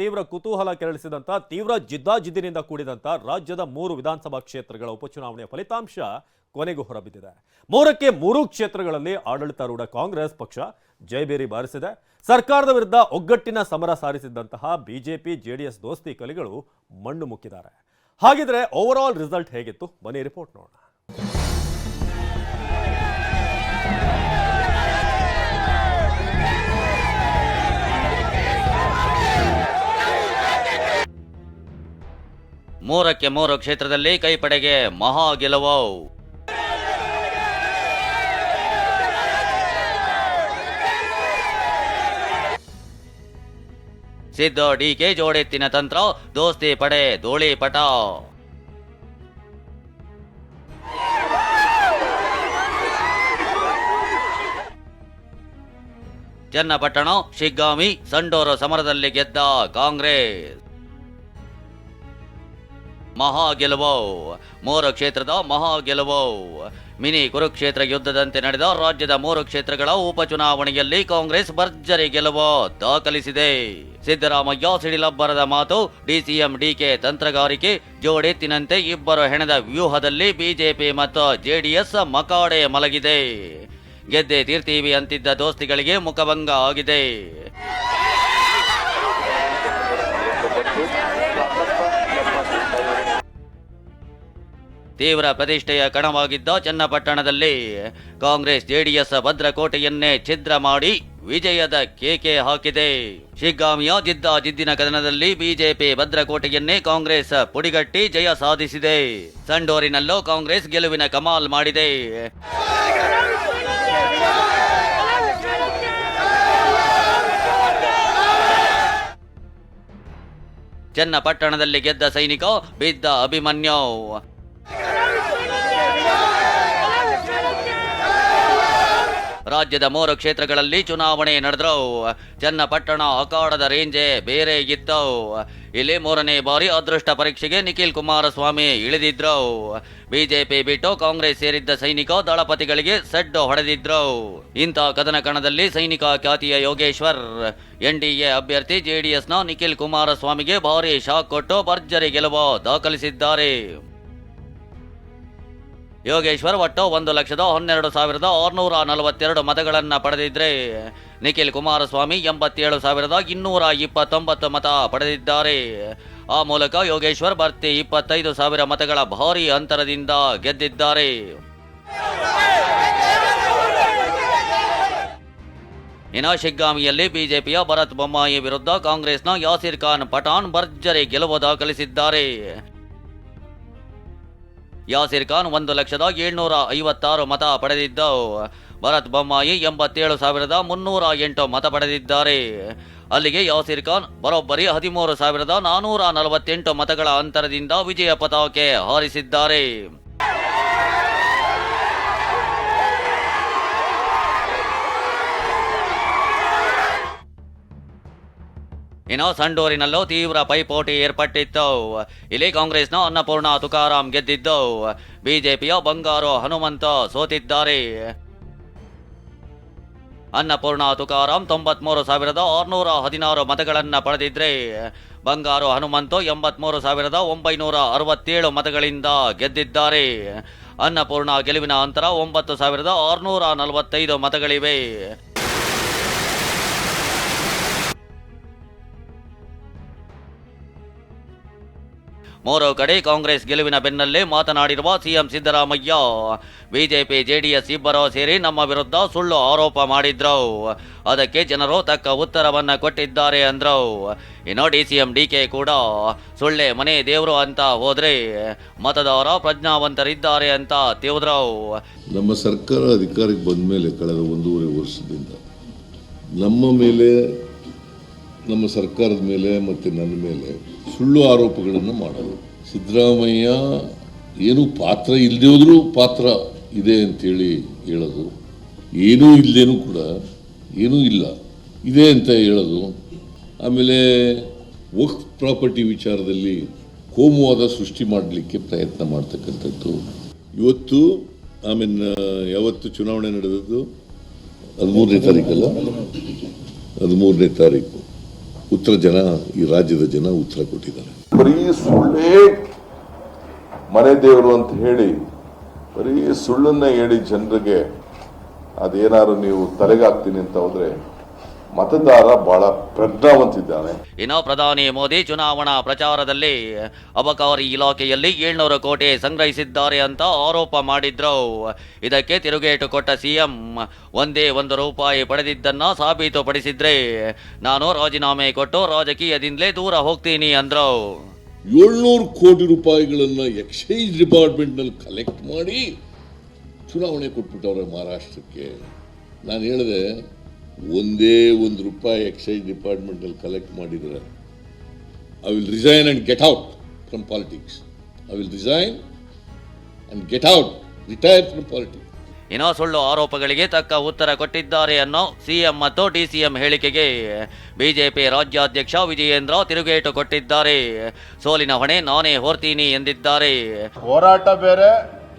ತೀವ್ರ ಕುತೂಹಲ ಕೆರಳಿಸಿದಂತ, ತೀವ್ರ ಜಿದ್ದಾಜಿದ್ದಿನಿಂದ ಕೂಡಿದಂತ ರಾಜ್ಯದ ಮೂರು ವಿಧಾನಸಭಾ ಕ್ಷೇತ್ರಗಳ ಉಪಚುನಾವಣೆಯ ಫಲಿತಾಂಶ ಕೊನೆಗೂ ಹೊರಬಿದ್ದಿದೆ. ಮೂರಕ್ಕೆ ಮೂರು ಕ್ಷೇತ್ರಗಳಲ್ಲಿ ಆಡಳಿತಾರೂಢ ಕಾಂಗ್ರೆಸ್ ಪಕ್ಷ ಜಯಬೇರಿ ಬಾರಿಸಿದೆ. ಸರ್ಕಾರದ ವಿರುದ್ಧ ಒಗ್ಗಟ್ಟಿನ ಸಮರ ಸಾರಿಸಿದ್ದಂತಹ ಬಿಜೆಪಿ, ಜೆಡಿಎಸ್ ದೋಸ್ತಿ ಕಲಿಗಳು ಮಣ್ಣು ಮುಕ್ಕಿದ್ದಾರೆ. ಹಾಗಿದ್ರೆ ಓವರ್ ಆಲ್ ರಿಸಲ್ಟ್ ಹೇಗಿತ್ತು? ಬನ್ನಿ ರಿಪೋರ್ಟ್ ನೋಡೋಣ. ಮೂರಕ್ಕೆ ಮೂರು ಕ್ಷೇತ್ರದಲ್ಲಿ ಕೈಪಡೆಗೆ ಮಹಾ ಗೆಲುವು. ಸಿದ್ದು ಡಿಕೆ ಜೋಡೆತ್ತಿನ ತಂತ್ರ, ದೋಸ್ತಿ ಪಡೆ ಧೂಳಿ ಪಟ. ಚನ್ನಪಟ್ಟಣ, ಶಿಗ್ಗಾಮಿ, ಸಂಡೋರ ಸಮರದಲ್ಲಿ ಗೆದ್ದ ಕಾಂಗ್ರೆಸ್. ಮಹಾ ಗೆಲುವು ಮೂರು ಕ್ಷೇತ್ರದ ಮಹಾ ಗೆಲುವು ಮಿನಿ ಕುರುಕ್ಷೇತ್ರ ಯುದ್ಧದಂತೆ ನಡೆದ ರಾಜ್ಯದ ಮೂರು ಕ್ಷೇತ್ರಗಳ ಉಪಚುನಾವಣೆಯಲ್ಲಿ ಕಾಂಗ್ರೆಸ್ ಭರ್ಜರಿ ಗೆಲುವು ದಾಖಲಿಸಿದೆ. ಸಿದ್ದರಾಮಯ್ಯ ಸಿಡಿಲಬ್ಬರದ ಮಾತು, ಡಿಸಿಎಂ, ಡಿಕೆ ತಂತ್ರಗಾರಿಕೆ ಜೋಡೆತ್ತಿನಂತೆ ಇಬ್ಬರು ಹೆಣದ ವ್ಯೂಹದಲ್ಲಿ ಬಿಜೆಪಿ ಮತ್ತು ಜೆಡಿಎಸ್ ಮಕಾಡೆ ಮಲಗಿದೆ. ಗೆದ್ದೆ ತೀರ್ತೀವಿ ಅಂತಿದ್ದ ದೋಸ್ತಿಗಳಿಗೆ ಮುಖಭಂಗ ಆಗಿದೆ. ತೀವ್ರ ಪ್ರತಿಷ್ಠೆಯ ಕಣವಾಗಿದ್ದ ಚನ್ನಪಟ್ಟಣದಲ್ಲಿ ಕಾಂಗ್ರೆಸ್ ಜೆಡಿಎಸ್ ಭದ್ರಕೋಟೆಯನ್ನೇ ಛಿದ್ರ ಮಾಡಿ ವಿಜಯದ ಕೇಕೆ ಹಾಕಿದೆ. ಶಿಗ್ಗಾಮಿಯ ಜಿದ್ದ ಜಿದ್ದಿನ ಕದನದಲ್ಲಿ ಬಿಜೆಪಿ ಭದ್ರಕೋಟೆಯನ್ನೇ ಕಾಂಗ್ರೆಸ್ ಪುಡಿಗಟ್ಟಿ ಜಯ ಸಾಧಿಸಿದೆ. ಸಂಡೋರಿನಲ್ಲೂ ಕಾಂಗ್ರೆಸ್ ಗೆಲುವಿನ ಕಮಾಲ್ ಮಾಡಿದೆ. ಚನ್ನಪಟ್ಟಣದಲ್ಲಿ ಗೆದ್ದ ಸೈನಿಕ ಬಿದ್ದ ಅಭಿಮನ್ಯು. ರಾಜ್ಯದ ಮೂರು ಕ್ಷೇತ್ರಗಳಲ್ಲಿ ಚುನಾವಣೆ ನಡೆದ್ರೋ ಚನ್ನಪಟ್ಟಣ ಅಖಾಡದ ರೇಂಜೆ ಬೇರೆ ಇತ್ತು ಇಲ್ಲಿ ಮೂರನೇ ಬಾರಿ ಅದೃಷ್ಟ ಪರೀಕ್ಷೆಗೆ ನಿಖಿಲ್ ಕುಮಾರಸ್ವಾಮಿ ಇಳಿದಿದ್ರು ಬಿಜೆಪಿ ಬಿಟ್ಟು ಕಾಂಗ್ರೆಸ್ ಸೇರಿದ್ದ ಸೈನಿಕ ದಳಪತಿಗಳಿಗೆ ಸಡ್ಡು ಹೊಡೆದಿದ್ರು ಇಂಥ ಕದನ ಕಣದಲ್ಲಿ ಸೈನಿಕ ಖ್ಯಾತಿಯ ಯೋಗೇಶ್ವರ್. ಎನ್ಡಿಎ ಅಭ್ಯರ್ಥಿ ಜೆಡಿಎಸ್ನ ನಿಖಿಲ್ ಕುಮಾರಸ್ವಾಮಿಗೆ ಭಾರಿ ಶಾಕ್ ಕೊಟ್ಟು ಭರ್ಜರಿ ಗೆಲುವು ದಾಖಲಿಸಿದ್ದಾರೆ. ಯೋಗೇಶ್ವರ್, ಒಟ್ಟು ಒಂದು ಲಕ್ಷದ ಹನ್ನೆರಡು ಸಾವಿರದ ಆರುನೂರ ನಲವತ್ತೆರಡು ಮತಗಳನ್ನು ಪಡೆದಿದ್ದರೆ ನಿಖಿಲ್ ಕುಮಾರಸ್ವಾಮಿ ಎಂಬತ್ತೇಳು ಸಾವಿರದ ಇನ್ನೂರ ಇಪ್ಪತ್ತೊಂಬತ್ತು ಮತ ಪಡೆದಿದ್ದಾರೆ. ಆ ಮೂಲಕ ಯೋಗೇಶ್ವರ್ ಭರ್ತಿ ಇಪ್ಪತ್ತೈದು ಸಾವಿರ ಮತಗಳ ಭಾರೀ ಅಂತರದಿಂದ ಗೆದ್ದಿದ್ದಾರೆ. ಇನ್ನು ಶಿಗ್ಗಾಮಿಯಲ್ಲಿ ಬಿಜೆಪಿಯ ಭರತ್ ಬೊಮ್ಮಾಯಿ ವಿರುದ್ಧ ಕಾಂಗ್ರೆಸ್ನ ಯಾಸಿರ್ ಖಾನ್ ಪಠಾಣ್ ಭರ್ಜರಿ ಗೆಲುವು ದಾಖಲಿಸಿದ್ದಾರೆ. ಯಾಸಿರ್ ಖಾನ್ ಒಂದು ಲಕ್ಷದ ಏಳ್ನೂರ ಐವತ್ತಾರು ಮತ ಪಡೆದಿದ್ದು ಭರತ್ ಬೊಮ್ಮಾಯಿ ಎಂಬತ್ತೇಳು ಸಾವಿರದ ಮುನ್ನೂರ ಎಂಟು ಮತ ಪಡೆದಿದ್ದಾರೆ. ಅಲ್ಲಿಗೆ ಯಾಸಿರ್ ಖಾನ್ ಬರೋಬ್ಬರಿ ಹದಿಮೂರು ಸಾವಿರದ ನಾನೂರ ನಲವತ್ತೆಂಟು ಮತಗಳ ಅಂತರದಿಂದ ವಿಜಯ ಪತಾಕೆ ಹಾರಿಸಿದ್ದಾರೆ. ಇನ್ನು ಸಂಡೂರಿನಲ್ಲೂ ತೀವ್ರ ಪೈಪೋಟಿ ಏರ್ಪಟ್ಟಿತ್ತು ಇಲ್ಲಿ ಕಾಂಗ್ರೆಸ್ನ ಅನ್ನಪೂರ್ಣ ತುಕಾರಾಂ ಗೆದ್ದಿದ್ದು ಬಿಜೆಪಿಯ ಬಂಗಾರು ಹನುಮಂತ ಸೋತಿದ್ದಾರೆ. ಅನ್ನಪೂರ್ಣ ತುಕಾರಾಂ ತೊಂಬತ್ಮೂರು ಸಾವಿರದ ಆರುನೂರ ಹದಿನಾರು ಮತಗಳನ್ನು ಪಡೆದಿದ್ರೆ, ಬಂಗಾರು ಹನುಮಂತು ಎಂಬತ್ಮೂರು ಸಾವಿರದ ಒಂಬೈನೂರ ಅರವತ್ತೇಳು ಮತಗಳಿಂದ ಗೆದ್ದಿದ್ದಾರೆ. ಅನ್ನಪೂರ್ಣ ಗೆಲುವಿನ ಅಂತರ ಒಂಬತ್ತು ಸಾವಿರದ ಆರುನೂರ ನಲವತ್ತೈದು ಮತಗಳಿವೆ. ಮೂರು ಕಡೆ ಕಾಂಗ್ರೆಸ್ ಗೆಲುವಿನ ಬೆನ್ನಲ್ಲೇ ಮಾತನಾಡಿರುವ ಸಿಎಂ ಸಿದ್ದರಾಮಯ್ಯ, ಬಿಜೆಪಿ, ಜೆಡಿಎಸ್ ಇಬ್ಬರು ಸೇರಿ ನಮ್ಮ ವಿರುದ್ಧ ಸುಳ್ಳು ಆರೋಪ ಮಾಡಿದ್ರು. ಅದಕ್ಕೆ ಜನರು ತಕ್ಕ ಉತ್ತರವನ್ನ ಕೊಟ್ಟಿದ್ದಾರೆ ಅಂದ್ರು. ಇನ್ನು D C M D K ಕೂಡ ಸುಳ್ಳೆ ಮನೆ ದೇವರು ಅಂತ ಹೋದ್ರೆ ಮತದಾರ ಪ್ರಜ್ಞಾವಂತರಿದ್ದಾರೆ ಅಂತ ತಿಳಿದ್ರು. ನಮ್ಮ ಸರ್ಕಾರ ಅಧಿಕಾರಕ್ಕೆ ಬಂದ ಮೇಲೆ ಕಳೆದ ಒಂದೂವರೆ ವರ್ಷದಿಂದ ನಮ್ಮ ಮೇಲೆ ನಮ್ಮ ಸರ್ಕಾರದ ಮೇಲೆ ಮತ್ತು ನನ್ನ ಮೇಲೆ ಸುಳ್ಳು ಆರೋಪಗಳನ್ನು ಮಾಡೋದು ಸಿದ್ದರಾಮಯ್ಯ ಏನು ಪಾತ್ರ ಇಲ್ಲದೆ ಹೋದ್ರೂ ಪಾತ್ರ ಇದೆ ಅಂತೇಳಿ ಹೇಳೋದು. ಏನೂ ಇಲ್ಲದೇನೂ ಕೂಡ ಏನೂ ಇಲ್ಲ, ಇದೆ ಅಂತ ಹೇಳೋದು. ಆಮೇಲೆ ವಕ್ ಪ್ರಾಪರ್ಟಿ ವಿಚಾರದಲ್ಲಿ ಕೋಮುವಾದ ಸೃಷ್ಟಿ ಮಾಡಲಿಕ್ಕೆ ಪ್ರಯತ್ನ ಮಾಡ್ತಕ್ಕಂಥದ್ದು. ಇವತ್ತು ಆಮೇಲೆ ಯಾವತ್ತು ಚುನಾವಣೆ ನಡೆದದ್ದು? ಹದಿಮೂರನೇ ತಾರೀಕಲ್ಲ? ಹದಿಮೂರನೇ ತಾರೀಕು. ಉತ್ತರ ಜನ, ಈ ರಾಜ್ಯದ ಜನ ಉತ್ತರ ಕೊಟ್ಟಿದ್ದಾರೆ. ಬರೀ ಸುಳ್ಳೇ ಮನೆ ದೇವರು ಅಂತ ಹೇಳಿ, ಬರೀ ಸುಳ್ಳನ್ನ ಹೇಳಿ ಜನರಿಗೆ ಅದೇನಾದ್ರು ನೀವು ತಲೆಗಾಕ್ತೀನಿ ಅಂತ ಹೋದ್ರೆ ಮತದಾರ ಬಹಳ ಪ್ರಜ್ಞಾವಂತಿದ್ದಾನೆ. ಇನ್ನು ಪ್ರಧಾನಿ ಮೋದಿ ಚುನಾವಣಾ ಪ್ರಚಾರದಲ್ಲಿ ಅಬಕಾರಿ ಇಲಾಖೆಯಲ್ಲಿ ಏಳ್ನೂರು ಕೋಟಿ ಸಂಗ್ರಹಿಸಿದ್ದಾರೆ ಅಂತ ಆರೋಪ ಮಾಡಿದ್ರು. ಇದಕ್ಕೆ ತಿರುಗೇಟು ಕೊಟ್ಟ ಸಿಎಂ ಒಂದೇ ಒಂದು ರೂಪಾಯಿ ಪಡೆದಿದ್ದನ್ನ ಸಾಬೀತುಪಡಿಸಿದ್ರೆ. ನಾನು ರಾಜೀನಾಮೆ ಕೊಟ್ಟು ರಾಜಕೀಯದಿಂದಲೇ ದೂರ ಹೋಗ್ತೀನಿ ಅಂದ್ರು. ಏಳ್ನೂರು ಕೋಟಿ ರೂಪಾಯಿಗಳನ್ನ ಎಕ್ಸೈಸ್ ಡಿಪಾರ್ಟ್ಮೆಂಟ್ನಲ್ಲಿ ಕಲೆಕ್ಟ್ ಮಾಡಿ ಚುನಾವಣೆ ಕೊಟ್ಬಿಟ್ಟವ್ರೆ ಮಹಾರಾಷ್ಟ್ರಕ್ಕೆ. ನಾನು ಹೇಳಿದೆ ಒಂದೇ ಒಂದು ರೂಪಾಯಿ ಎಕ್ಸೈಸ್ ಡಿಪಾರ್ಟ್ಮೆಂಟಲ್ಲಿ ಕಲೆಕ್ಟ್ ಮಾಡಿದರೆ I will resign and get out from politics I will resign and get out retire from politics ಏನೋ ಸುಳ್ಳು ಆರೋಪಗಳಿಗೆ ತಕ್ಕ ಉತ್ತರ ಕೊಟ್ಟಿದ್ದಾರೆ ಅನ್ನೋ ಸಿಎಂ ಮತ್ತು ಡಿಸಿಎಂ ಹೇಳಿಕೆಗೆ ಬಿಜೆಪಿ ರಾಜ್ಯಾಧ್ಯಕ್ಷ ವಿಜಯೇಂದ್ರ ತಿರುಗೇಟು ಕೊಟ್ಟಿದ್ದಾರೆ. ಸೋಲಿನ ಹೊಣೆ ನಾನೇ ಹೋರ್ತೀನಿ ಎಂದಿದ್ದಾರೆ. ಹೋರಾಟ ಬೇರೆ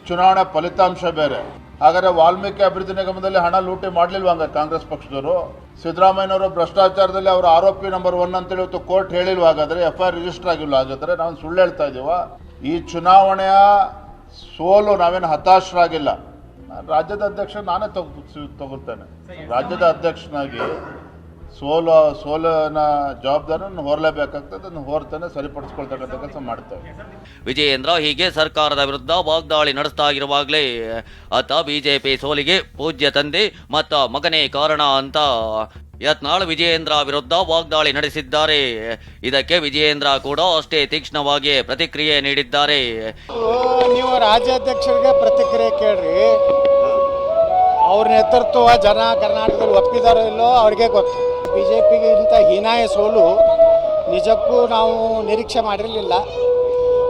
ಚುನಾವಣಾ ಫಲಿತಾಂಶ ಬೇರೆ. ಹಾಗಾದ್ರೆ ವಾಲ್ಮೀಕಿ ಅಭಿವೃದ್ಧಿ ನಿಗಮದಲ್ಲಿ ಹಣ ಲೂಟಿ ಮಾಡ್ಲಿಲ್ವಂಗ ಕಾಂಗ್ರೆಸ್ ಪಕ್ಷದವರು? ಸಿದ್ದರಾಮಯ್ಯನವರು ಭ್ರಷ್ಟಾಚಾರದಲ್ಲಿ ಅವರು ಆರೋಪಿ ನಂಬರ್ ಒನ್ ಅಂತೇಳಿ ಹೇಳಿ ಕೋರ್ಟ್ ಹೇಳಿಲ್ವಾ ಹಾಗಾದ್ರೆ? ಎಫ್ ಐ ಆರ್ ರಿಜಿಸ್ಟರ್ ಆಗಿಲ್ಲ ಹಾಗಾದ್ರೆ? ನಾವು ಸುಳ್ಳು ಹೇಳ್ತಾ ಇದೀವ ಈ ಚುನಾವಣೆಯ ಸೋಲು ನಾವೇನು ಹತಾಶರಾಗಿಲ್ಲ. ರಾಜ್ಯದ ಅಧ್ಯಕ್ಷ ನಾನೇ ತಗೋ ತಗೋತೇನೆ ರಾಜ್ಯದ ಅಧ್ಯಕ್ಷನಾಗಿ ಸೋಲು ಸೋಲನ ಜವಾಬ್ದಾರಿಯನ್ನು ಹೋರಲೇಬೇಕಾಗ್ತದೆ ಅದನ್ನು ಹೋರ್ತಾನೆ ಸರಿಪಡಿಸ್ಕೊಳ್ತಕ್ಕಂಥ ಕೆಲಸ ಮಾಡ್ತೇವೆ. ವಿಜಯೇಂದ್ರ ಹೀಗೆ ಸರ್ಕಾರದ ವಿರುದ್ಧ ವಾಗ್ದಾಳಿ ನಡೆಸ್ತಾ ಇರುವಾಗಲೇ ಆತ ಬಿಜೆಪಿ ಸೋಲಿಗೆ ಪೂಜ್ಯ ತಂದೆ ಮತ್ತ ಮಗನೇ ಕಾರಣ ಅಂತ ಯತ್ನಾಳ್ ವಿಜಯೇಂದ್ರ ವಿರುದ್ಧ ವಾಗ್ದಾಳಿ ನಡೆಸಿದ್ದಾರೆ. ಇದಕ್ಕೆ ವಿಜಯೇಂದ್ರ ಕೂಡ ಅಷ್ಟೇ ತೀಕ್ಷ್ಣವಾಗಿ ಪ್ರತಿಕ್ರಿಯೆ ನೀಡಿದ್ದಾರೆ. ನೀವು ರಾಜ್ಯಾಧ್ಯಕ್ಷರಿಗೆ ಪ್ರತಿಕ್ರಿಯೆ ಕೇಳ್ರಿ. ಅವ್ರ ನೇತೃತ್ವ ಜನ ಕರ್ನಾಟಕದಲ್ಲಿ ಒಪ್ಪಿದಾರೋ ಇಲ್ಲೋ ಅವ್ರಿಗೆ ಗೊತ್ತು. ಬಿ ಜೆ ಪಿಗೆ ಹೀನಾಯ ಸೋಲು ನಿಜಕ್ಕೂ ನಾವು ನಿರೀಕ್ಷೆ ಮಾಡಿರಲಿಲ್ಲ.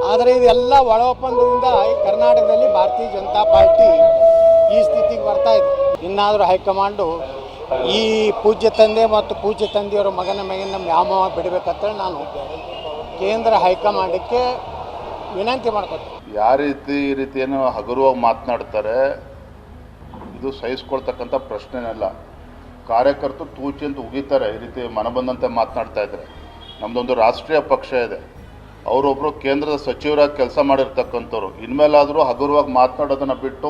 ಆದರೆ ಇದೆಲ್ಲ ಒಳ ಒಪ್ಪಂದದಿಂದ ಕರ್ನಾಟಕದಲ್ಲಿ ಭಾರತೀಯ ಜನತಾ ಪಾರ್ಟಿ ಈ ಸ್ಥಿತಿಗೆ ಬರ್ತಾ ಇದೆ. ಇನ್ನಾದರೂ ಹೈಕಮಾಂಡು ಈ ಪೂಜ್ಯ ತಂದೆ ಮತ್ತು ಪೂಜ್ಯ ತಂದೆಯವರ ಮಗನ ಮಗನ ವ್ಯಾಮೋಹ ಬಿಡಬೇಕಂತೇಳಿ ನಾನು ಕೇಂದ್ರ ಹೈಕಮಾಂಡಕ್ಕೆ ವಿನಂತಿ ಮಾಡ್ಕೊತೀನಿ ಯಾವ ರೀತಿ ಈ ರೀತಿ ಹಗುರವಾಗಿ ಮಾತನಾಡ್ತಾರೆ, ಇದು ಸಹಿಸ್ಕೊಳ್ತಕ್ಕಂಥ ಪ್ರಶ್ನೆನಲ್ಲ. ಕಾರ್ಯಕರ್ತರು ತೂಚಿ ಅಂತ ಉಗಿತಾರೆ, ಈ ರೀತಿ ಮನಬಂದಂತೆ ಮಾತನಾಡ್ತಾ ಇದ್ದಾರೆ ನಮ್ಮದೊಂದು ರಾಷ್ಟ್ರೀಯ ಪಕ್ಷ ಇದೆ. ಅವರೊಬ್ಬರು ಕೇಂದ್ರದ ಸಚಿವರಾಗಿ ಕೆಲಸ ಮಾಡಿರ್ತಕ್ಕಂಥವ್ರು. ಇನ್ಮೇಲಾದರೂ ಹಗುರವಾಗಿ ಮಾತನಾಡೋದನ್ನು ಬಿಟ್ಟು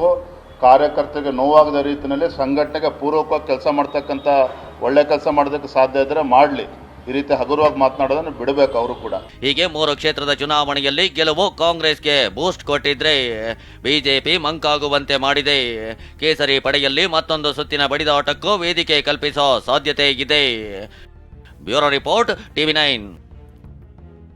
ಕಾರ್ಯಕರ್ತರಿಗೆ ನೋವಾಗದ ರೀತಿಯಲ್ಲಿ ಸಂಘಟನೆಗೆ ಪೂರ್ವಕವಾಗಿ ಕೆಲಸ ಮಾಡ್ತಕ್ಕಂಥ ಒಳ್ಳೆ ಕೆಲಸ ಮಾಡೋದಕ್ಕೆ ಸಾಧ್ಯ ಇದ್ದರೆ ಮಾಡಲಿ. ಈ ರೀತಿ ಹಗುರವಾಗಿ ಮಾತನಾಡೋದನ್ನು ಬಿಡಬೇಕು ಅವರು ಕೂಡ. ಹೀಗೆ ಮೂರು ಕ್ಷೇತ್ರದ ಚುನಾವಣೆಯಲ್ಲಿ ಗೆಲುವು ಕಾಂಗ್ರೆಸ್ಗೆ ಬೂಸ್ಟ್ ಕೊಟ್ಟಿದ್ರೆ, ಬಿಜೆಪಿ ಮಂಕಾಗುವಂತೆ ಮಾಡಿದೆ. ಕೇಸರಿ ಪಡೆಯಲ್ಲಿ ಮತ್ತೊಂದು ಸುತ್ತಿನ ಬಡಿದಾಟಕ್ಕೂ ವೇದಿಕೆ ಕಲ್ಪಿಸೋ ಸಾಧ್ಯತೆ ಇದೆ. Bureau report, TV nine.